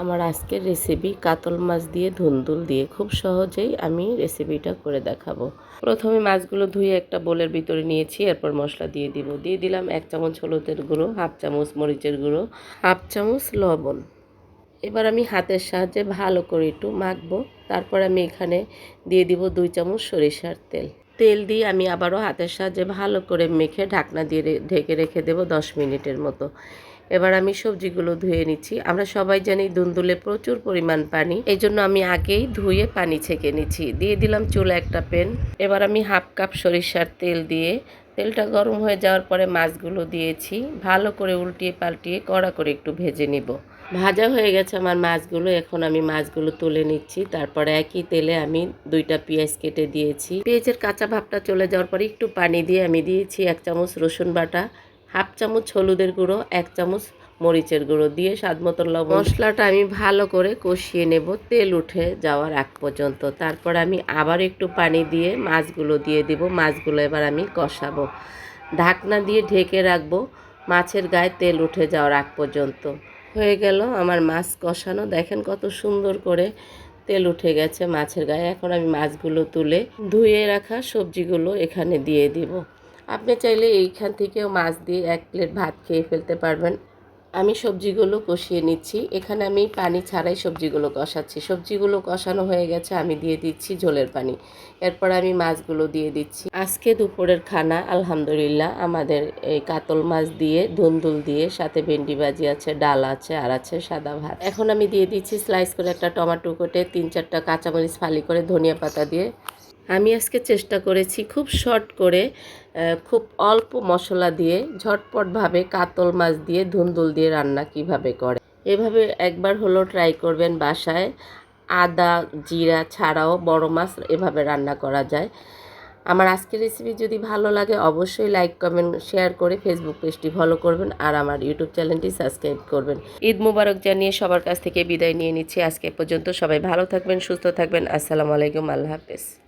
আমার আজকের রেসিপি কাতল মাছ দিয়ে ধুন্দুল দিয়ে খুব সহজেই আমি রেসিপিটা করে দেখাবো। প্রথমে মাছগুলো ধুয়ে একটা বোলের ভিতরে নিয়েছি, এরপর মশলা দিয়ে দিব। দিয়ে দিলাম এক চামচ হলুদের গুঁড়ো, হাফ চামচ মরিচের গুঁড়ো, হাফ চামচ লবণ। এবার আমি হাতের সাহায্যে ভালো করে একটু মাখবো। তারপর আমি এখানে দিয়ে দিব দুই চামচ সরিষার তেল। তেল দিয়ে আমি আবারও হাতের সাহায্যে ভালো করে মেখে ঢাকনা দিয়ে ঢেকে রেখে দেবো দশ মিনিটের মতো। এবার আমি সবজিগুলো ধুয়ে নিচ্ছি। আমরা সবাই জানি দুন্দুলে প্রচুর পরিমাণ পানি। এই জন্য আমি আগেই ধুয়ে পানি ছেঁকে নিচ্ছি। দিয়ে দিলাম চুলা একটা প্যান। এবার আমি হাফ কাপ সরিষার তেল দিয়ে তেলটা গরম হয়ে যাওয়ার পরে মাছগুলো দিয়েছি। ভালো করে উল্টিয়ে পাল্টিয়ে কড়া করে একটু ভেজে নিব। ভাজা হয়ে গেছে আমার মাছগুলো। এখন আমি মাছগুলো তুলে নিচ্ছি। তারপরে একই তেলে আমি দুইটা পেঁয়াজ কেটে দিয়েছি। পেঁয়াজের কাঁচা ভাবটা চলে যাওয়ার পরে একটু পানি দিয়ে আমি দিয়েছি এক চামচ রসুন বাটা। হাফ চামচ হলুদের গুঁড়ো, এক চামচ মরিচের গুঁড়ো দিয়ে স্বাদ মতো লবণ। মশলাটা আমি ভালো করে কষিয়ে নেব, তেল উঠে যাওয়ার আগ পর্যন্ত। তারপর আমি আবার একটু পানি দিয়ে মাছগুলো দিয়ে দিব, মাছগুলো এবার আমি কষাবো। ঢাকনা দিয়ে ঢেকে রাখব, মাছের গায়ে তেল উঠে যাওয়ার আগ পর্যন্ত। হয়ে গেল আমার মাছ কষানো। দেখেন কত সুন্দর করে তেল উঠে গেছে মাছের গায়ে। এখন আমি মাছগুলো তুলে ধুয়ে রাখা সবজিগুলো এখানে দিয়ে দিব। আপনি চাইলে এইখান থেকেও মাছ দিয়ে এক প্লেট ভাত খেয়ে ফেলতে পারবেন। আমি সবজিগুলো কষিয়ে নিচ্ছি। এখানে আমি পানি ছাড়াই সবজিগুলো কষাচ্ছি। সবজিগুলো কষানো হয়ে গেছে, আমি দিয়ে দিচ্ছি ঝোলের পানি। এরপর আমি মাছগুলো দিয়ে দিচ্ছি। আজকে দুপুরের খানা, আলহামদুলিল্লাহ। আমাদের এই কাতল মাছ দিয়ে, ধুন্দুল দিয়ে, সাথে ভেন্ডি ভাজি আছে, ডাল আছে, আর আছে সাদা ভাত। এখন আমি দিয়ে দিচ্ছি স্লাইস করে একটা টমাটো কেটে তিন চারটা কাঁচামরিচ ফালি করে ধনিয়া পাতা দিয়ে আমি আজকে চেষ্টা করেছি খুব শর্ট করে খুব অল্প মশলা দিয়ে, ঝটপটভাবে কাতল মাছ দিয়ে, ধুন্দুল দিয়ে রান্না কীভাবে করে। এভাবে একবার হলো ট্রাই করবেন বাসায়। আদা, জিরা ছাড়াও বড় মাছ এভাবে রান্না করা যায়। আমার আজকের রেসিপি যদি ভালো লাগে অবশ্যই লাইক কমেন্ট শেয়ার করে ফেসবুক পেজটি ফলো করবেন আর আমার ইউটিউব চ্যানেলটি সাবস্ক্রাইব করবেন। ঈদ মুবারক জানিয়ে সবার কাছ থেকে বিদায় নিয়ে নিচ্ছি। আজকে পর্যন্ত সবাই ভালো থাকবেন, সুস্থ থাকবেন। আসসালামু আলাইকুম, আল্লাহ হাফেজ।